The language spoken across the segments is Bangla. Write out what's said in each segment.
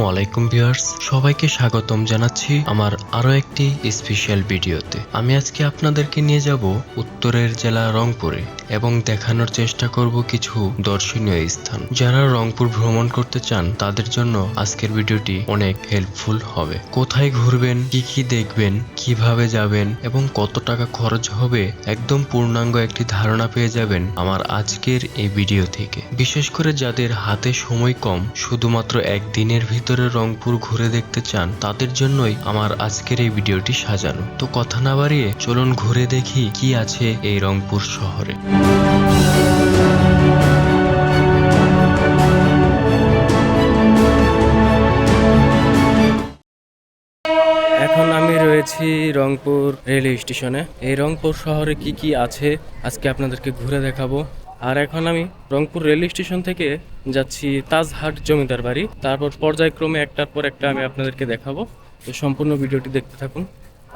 আসসালামু আলাইকুম ভিউয়ার্স। সবাইকে স্বাগতম জানাচ্ছি আমার আরও একটি স্পেশাল ভিডিওতে। আমি আজকে আপনাদেরকে নিয়ে যাব উত্তরের জেলা রংপুরে এবং দেখানোর চেষ্টা করব কিছু দর্শনীয় স্থান। যারা রংপুর ভ্রমণ করতে চান, তাদের জন্য আজকের ভিডিওটি অনেক হেল্পফুল হবে। কোথায় ঘুরবেন, কি কি দেখবেন, কীভাবে যাবেন এবং কত টাকা খরচ হবে, একদম পূর্ণাঙ্গ একটি ধারণা পেয়ে যাবেন আমার আজকের এই ভিডিও থেকে। বিশেষ করে যাদের হাতে সময় কম, শুধুমাত্র একদিনের ভিতরে রংপুর ঘুরে দেখতে চান, তাদের জন্যই আমার আজকের এই ভিডিওটি সাজানো। তো কথা না বাড়িয়ে চলুন ঘুরে দেখি কি আছে এই রংপুর শহরে। এখন আমি রয়েছি রংপুর রেলওয়ে স্টেশনে। এই রংপুর শহরে কি কি আছে? আজকে আপনাদেরকে ঘুরে দেখাবো। আর এখন আমি রংপুর রেল স্টেশন থেকে যাচ্ছি তাজহাট জমিদার বাড়ি। তারপর পর্যায়ক্রমে একটার পর একটা আমি আপনাদেরকে দেখাবো। তো সম্পূর্ণ ভিডিওটি দেখতে থাকুন।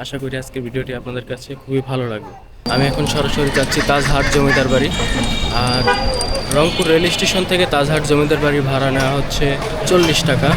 আশা করি আজকের ভিডিওটি আপনাদের কাছে খুবই ভালো লাগবে। আমি এখন সরাসরি যাচ্ছি তাজহাট জমিদার বাড়ি। আর রংপুর রেল স্টেশন থেকে তাজহাট জমিদার বাড়ি ভাড়া নেওয়া হচ্ছে চল্লিশ টাকা।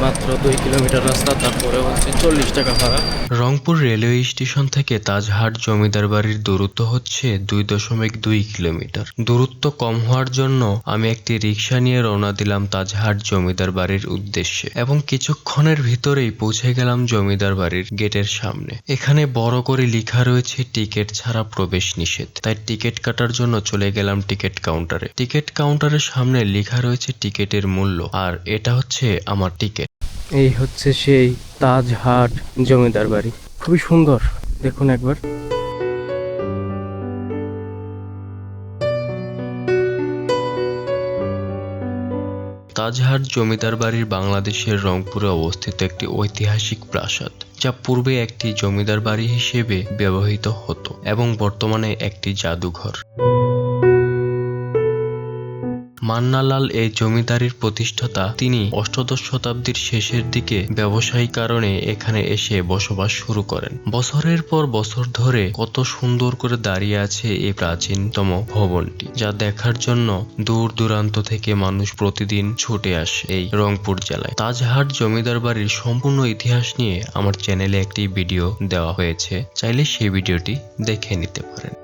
মাত্র দুই কিলোমিটার রাস্তা, তারপরে হচ্ছে চল্লিশ টাকা ভাড়া। রংপুর রেলওয়ে স্টেশন থেকে তাজহাট জমিদার বাড়ির দূরত্ব হচ্ছে দুই দশমিক দুই কিলোমিটার। দূরত্ব কম হওয়ার জন্য আমি একটি রিক্সা নিয়ে রওনা দিলাম তাজহাট জমিদার বাড়ির উদ্দেশ্যে এবং কিছুক্ষণের ভিতরেই পৌঁছে গেলাম জমিদার বাড়ির গেটের সামনে। এখানে বড় করে লেখা রয়েছে, টিকিট ছাড়া প্রবেশ নিষেধ। তাই টিকিট কাটার জন্য চলে গেলাম টিকিট কাউন্টারে। টিকিট কাউন্টারের সামনে লেখা রয়েছে টিকিটের মূল্য আর এটা হচ্ছে আমার টিকিট। এই হচ্ছে সেই তাজহাট জমিদার বাড়ি। খুবই সুন্দর দেখুন একবার। তাজহাট জমিদার বাড়ির বাংলাদেশের রংপুরে অবস্থিত একটি ঐতিহাসিক প্রাসাদ যা পূর্বে একটি জমিদার বাড়ি হিসেবে ব্যবহৃত হতো এবং বর্তমানে একটি জাদুঘর। মান্নালাল এই জমিদারির প্রতিষ্ঠাতা। তিনি অষ্টাদশ শতাব্দীর শেষের দিকে ব্যবসায়িক কারণে এখানে এসে বসবাস শুরু করেন। বছরের পর বছর ধরে কত সুন্দর করে দাঁড়িয়ে আছে এই প্রাচীনতম ভবনটি, যা দেখার জন্য দূর দূরান্ত থেকে মানুষ প্রতিদিন ছুটে আসে এই রংপুর জেলায়। তাজহাট জমিদার বাড়ির সম্পূর্ণ ইতিহাস নিয়ে আমার চ্যানেলে একটি ভিডিও দেওয়া হয়েছে। চাইলে সেই ভিডিওটি দেখে নিতে পারেন।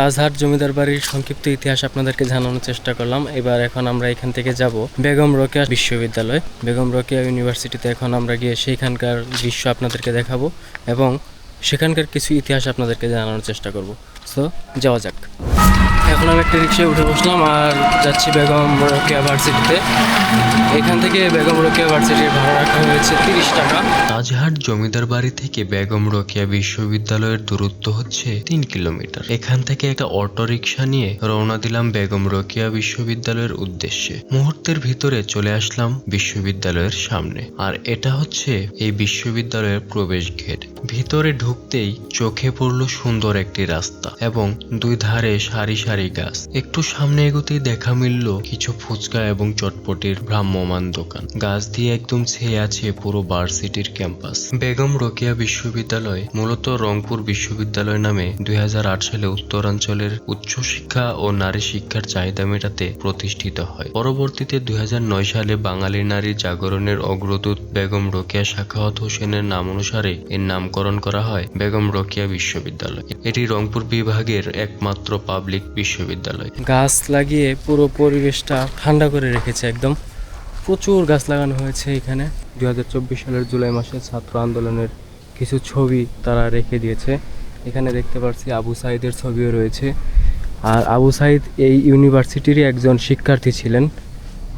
তাজহাট জমিদার বাড়ির সংক্ষিপ্ত ইতিহাস আপনাদেরকে জানানোর চেষ্টা করলাম। এবার এখন আমরা এখান থেকে যাব বেগম রোকেয়া বিশ্ববিদ্যালয়। বেগম রোকেয়া ইউনিভার্সিটিতে এখন আমরা গিয়ে সেইখানকার দৃশ্য আপনাদেরকে দেখাবো এবং সেখানকার কিছু ইতিহাস আপনাদেরকে জানানোর চেষ্টা করব। সো যাওয়া যাক। এখন আমি একটা রিক্সায় উঠে বসলাম আর যাচ্ছি বেগম রোকেয়া ভার্সিটিতে। এখান থেকে বেগম রোকেয়া ভার্সিটির ভাড়া রাখা হয়েছে তিরিশ টাকা। তাজহাট জমিদার বাড়ি থেকে বেগম রোকেয়া বিশ্ববিদ্যালয়ের দূরত্ব হচ্ছে তিন কিলোমিটার। এখান থেকে একটা অটো রিক্সা নিয়ে রওনা দিলাম বেগম রোকেয়া বিশ্ববিদ্যালয়ের উদ্দেশ্যে। মুহূর্তের ভিতরে চলে আসলাম বিশ্ববিদ্যালয়ের সামনে। আর এটা হচ্ছে এই বিশ্ববিদ্যালয়ের প্রবেশ গেট। ভিতরে ঢুকতেই চোখে পড়ল সুন্দর একটি রাস্তা এবং দুই ধারে সারি সারি গাছ। একটু সামনে এগোতেই দেখা মিলল কিছু ফুচকা এবং চটপটির ভ্রাম্যমান দোকান। গাছ দিয়ে একদম ছেয়ে আছে পুরো ভার্সিটির ক্যাম্পাস। বেগম রোকেয়া বিশ্ববিদ্যালয়, মূলত রংপুর বিশ্ববিদ্যালয় নামে দুই সালে উত্তরাঞ্চলের উচ্চশিক্ষা ও নারী শিক্ষার চাহিদা মেটাতে প্রতিষ্ঠিত হয়। পরবর্তীতে দুই হাজার নয় সালে বাঙালি নারী জাগরণের অগ্রদূত বেগম রোকেয়া সাখাওয়াত হোসেনের নাম অনুসারে এর নামকরণ করা হয় বেগম রোকেয়া বিশ্ববিদ্যালয়। এটি রংপুর বিভাগের একমাত্র পাবলিক বিশ্ববিদ্যালয়। গাছ লাগিয়ে পুরো পরিবেশটা ঠান্ডা করে রেখেছে একদম। প্রচুর গাছ লাগানো হয়েছে এখানে। দুই হাজার চব্বিশ সালের জুলাই মাসে ছাত্র আন্দোলনের কিছু ছবি তারা রেখে দিয়েছে। এখানে দেখতে পাচ্ছি আবু সাইদের ছবিও রয়েছে। আর আবু সাইদ এই ইউনিভার্সিটিরই একজন শিক্ষার্থী ছিলেন,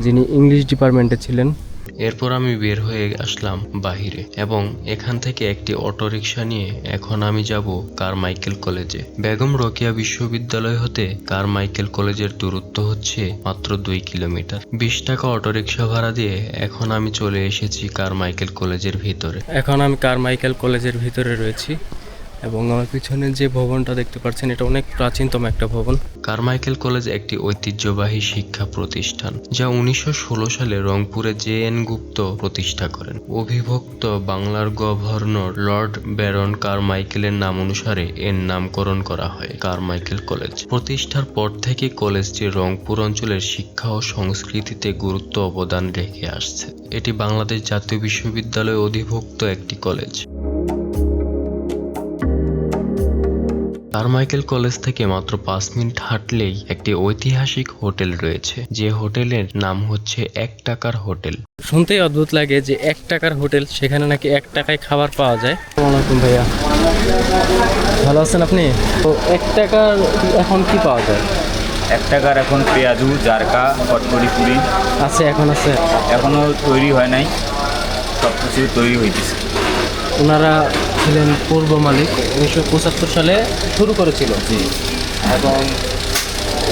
যিনি ইংলিশ ডিপার্টমেন্টে ছিলেন। এরপর আমি বের হয়ে আসলাম বাহিরে এবং এখান থেকে একটি অটোরিকশা নিয়ে এখন আমি যাব কারমাইকেল কলেজে। বেগম রোকেয়া বিশ্ববিদ্যালয় হতে কারমাইকেল কলেজের দূরত্ব হচ্ছে মাত্র দুই কিলোমিটার। বিশ টাকা অটোরিকশা ভাড়া দিয়ে এখন আমি চলে এসেছি কারমাইকেল কলেজের ভিতরে। এখন আমি কারমাইকেল কলেজের ভিতরে রয়েছি। এবং আমার পিছনে যে ভবনটা দেখতে পাচ্ছেন, এটা অনেক প্রাচীনতম একটা ভবন। কারমাইকেল কলেজ একটি ঐতিহ্যবাহী শিক্ষা প্রতিষ্ঠান, যা উনিশশো ষোলো সালে রংপুরে জে এন গুপ্ত প্রতিষ্ঠা করেন। অভিভক্ত বাংলার গভর্নর লর্ড ব্যারন কারমাইকেলের নাম অনুসারে এর নামকরণ করা হয় কারমাইকেল কলেজ। প্রতিষ্ঠার পর থেকে কলেজটি রংপুর অঞ্চলের শিক্ষা ও সংস্কৃতিতে গুরুত্ব অবদান রেখে আসছে। এটি বাংলাদেশ জাতীয় বিশ্ববিদ্যালয় অধিভুক্ত একটি কলেজ। কারমাইকেল কলেজ থেকে মাত্র পাঁচ মিনিট হাঁটলেই একটি ঐতিহাসিক হোটেল রয়েছে। যে হোটেলের নাম হচ্ছে এক টাকার হোটেল। শুনতেই অদ্ভুত লাগে যে এক টাকার হোটেল সেখানে নাকি এক টাকায় খাবার পাওয়া যায়। আসসালামাইকুম ভাইয়া। ভালো আছেন আপনি? তো এক টাকার এখন কি পাওয়া যায়? এক টাকার এখন পেঁয়াজু জারকা কটকরি পুরি। আছে এখন আছে। এখনও তৈরি হয় নাই। সব কিছু তৈরি হইতেছে। ওনারা ছিলেন পূর্ব মালিক উনিশশো পঁচাত্তর সালে শুরু করেছিল। জি। এবং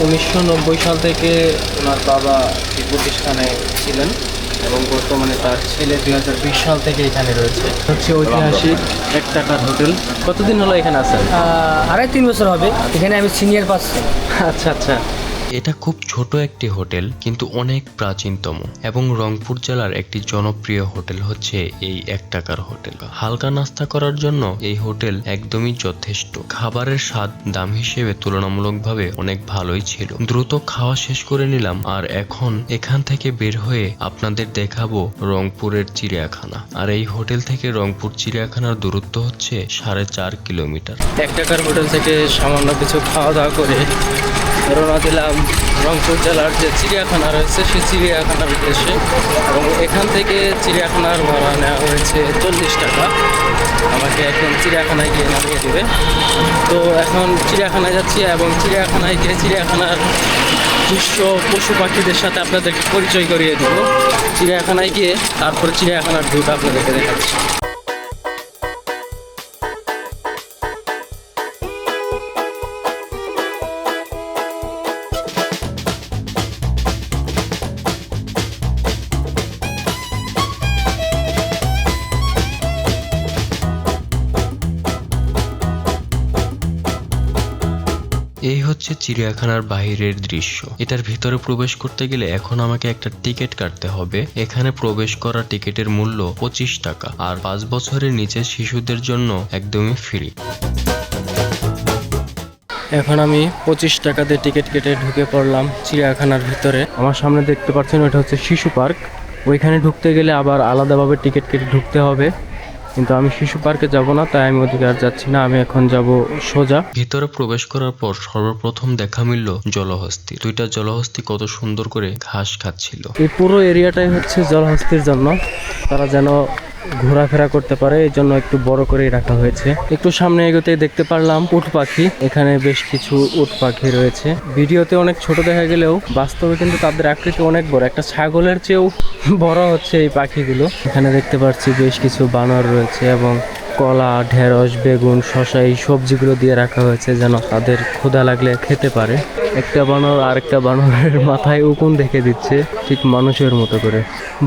উনিশশো নব্বই সাল থেকে ওনার বাবা এই প্রতিষ্ঠানে ছিলেন এবং বর্তমানে তার ছেলে দুই হাজার বিশ সাল থেকে এখানে রয়েছে। হচ্ছে ঐতিহাসিক এক টাকার হোটেল। কতদিন হলো এখানে আছেন? আড়াই তিন বছর হবে। এখানে আমি সিনিয়র পাচ্ছি আচ্ছা আচ্ছা। এটা খুব ছোট একটি হোটেল, কিন্তু অনেক প্রাচীনতম এবং রংপুর জেলার একটি জনপ্রিয় হোটেল হচ্ছে এই এক টাকার হোটেল। হালকা নাস্তা করার জন্য এই হোটেল একদমই যথেষ্ট। খাবারের স্বাদ দাম হিসেবে তুলনামূলকভাবে অনেক ভালোই ছিল। দ্রুত খাওয়া শেষ করে নিলাম আর এখন এখান থেকে বের হয়ে আপনাদের দেখাবো রংপুরের চিড়িয়াখানা। আর এই হোটেল থেকে রংপুর চিড়িয়াখানার দূরত্ব হচ্ছে সাড়ে চার কিলোমিটার। এক টাকার হোটেল থেকে সামান্য কিছু খাওয়া দাওয়া করে রওনা দিলাম রংপুর জেলার যে চিড়িয়াখানা রয়েছে, সেই চিড়িয়াখানার উদ্দেশ্যে। এবং এখান থেকে চিড়িয়াখানার ভাড়া নেওয়া হয়েছে চল্লিশ টাকা। আমাকে এখন চিড়িয়াখানায় গিয়ে নামিয়ে দেবে। তো এখন চিড়িয়াখানায় যাচ্ছি এবং চিড়িয়াখানায় গিয়ে চিড়িয়াখানার দৃশ্য পশু পাখিদের সাথে আপনাদেরকে পরিচয় করিয়ে দেবো। চিড়িয়াখানায় গিয়ে তারপরে চিড়িয়াখানার ঢুক আপনাদেরকে দেখাচ্ছি। হচ্ছে চিড়িয়াখানার বাহিরের দৃশ্য। এটার ভিতরে প্রবেশ করতে গেলে এখন আমাকে একটা টিকিট কাটতে হবে। এখানে প্রবেশ করা টিকিটের মূল্য পঁচিশ টাকা, আর পাঁচ বছরের নিচে শিশুদের জন্য একদমই ফ্রি। এখন আমি পঁচিশ টাকাতে টিকিট কেটে ঢুকে পড়লাম চিড়িয়াখানার ভিতরে। আমার সামনে দেখতে পাচ্ছেন, ওটা হচ্ছে শিশু পার্ক। ওইখানে ঢুকতে গেলে আবার আলাদাভাবে টিকিট কেটে ঢুকতে হবে। কিন্তু আমি শিশু পার্কে যাব না তাই আমি ওদিকে আর যাচ্ছি না আমি এখন যাব সোজা। ভিতরে প্রবেশ করার পর সর্বপ্রথম দেখা মিলল জলহস্তি। দুইটা জলহস্তি কত সুন্দর করে ঘাস খাচ্ছিল। এই পুরো এরিয়াটাই হচ্ছে জলহস্তির জন্য। তারা যেন ঘোরাফেরা করতে পারে, এই জন্য একটু বড় করেই রাখা হয়েছে। একটু সামনে এগোতে দেখতে পারলাম উট পাখি। এখানে বেশ কিছু উট পাখি রয়েছে। ভিডিওতে অনেক ছোট দেখা গেলেও বাস্তবে কিন্তু তাদের আকৃতি অনেক বড়। একটা ছাগলের চেয়েও বড় হচ্ছে এই পাখিগুলো। এখানে দেখতে পাচ্ছি বেশ কিছু বানর রয়েছে এবং কলা, ঢেঁড়স, বেগুন, শশা এই সবজিগুলো দিয়ে রাখা হয়েছে যেন তাদের ক্ষুধা লাগলে খেতে পারে। একটা বানর আরেকটা বানরের মাথায় উকুন দেখে দিচ্ছে, ঠিক মানুষের মতো করে।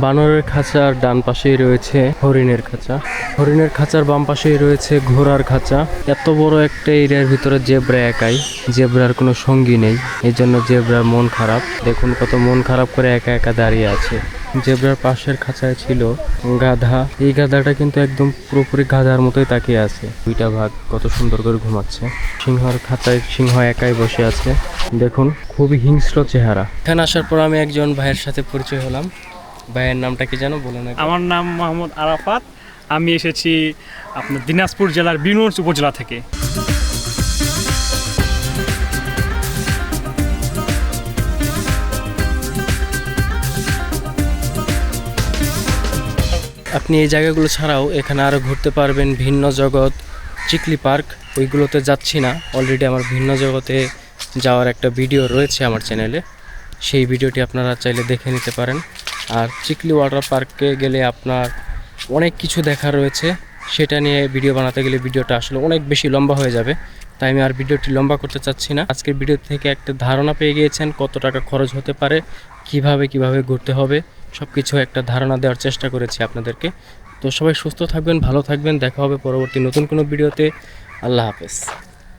বানরের খাঁচার ডান পাশেই রয়েছে হরিণের খাঁচা। হরিণের খাঁচার বাম পাশেই রয়েছে ঘোড়ার খাঁচা। এত বড় একটা এরিয়ার ভিতরে জেব্রা একাই। জেব্রার কোনো সঙ্গী নেই এই জন্য জেব্রার মন খারাপ। দেখুন কত মন খারাপ করে একা একা দাঁড়িয়ে আছে। জেব্রার পাশের খাঁচায় ছিল গাধা। এই গাধাটা কিন্তু একদম পুরোপুরি গাধার মতোই তাকিয়ে আছে। দুইটা ভাগ কত সুন্দর করে ঘুমাচ্ছে। সিংহর খাঁচায় সিংহ একাই বসে আছে। দেখুন খুবই হিংস্র চেহারা। এখানে আসার পর আমি একজন ভাইয়ের সাথে পরিচয় হলাম। ভাইয়ের নামটা কি জানো বলে না আমার নাম মোহাম্মদ আরাফাত। আমি এসেছি আপনার দিনাজপুর জেলার বিনুর্স উপজেলা থেকে। আপনি এই জায়গাগুলো ছাড়াও এখানে আরও ঘুরতে পারবেন ভিন্ন জগৎ চিকলি পার্ক। ওইগুলোতে যাচ্ছি না। অলরেডি আমার ভিন্ন জগতে যাওয়ার একটা ভিডিও রয়েছে আমার চ্যানেলে সেই ভিডিওটি আপনারা চাইলে দেখে নিতে পারেন। আর চিকলি ওয়াটার পার্কে গেলে আপনার অনেক কিছু দেখা রয়েছে। সেটা নিয়ে ভিডিও বানাতে গেলে ভিডিওটা আসলে অনেক বেশি লম্বা হয়ে যাবে। তাই আমি আর ভিডিওটি লম্বা করতে চাচ্ছি না। আজকের ভিডিও থেকে একটা ধারণা পেয়ে গিয়েছেন, কত টাকা খরচ হতে পারে, কীভাবে কীভাবে ঘুরতে হবে সব কিছু একটা ধারণা দেওয়ার চেষ্টা করেছি আপনাদেরকে। তো সবাই সুস্থ থাকবেন, ভালো থাকবেন। দেখা হবে পরবর্তী নতুন কোনো ভিডিওতে আল্লাহ হাফেজ।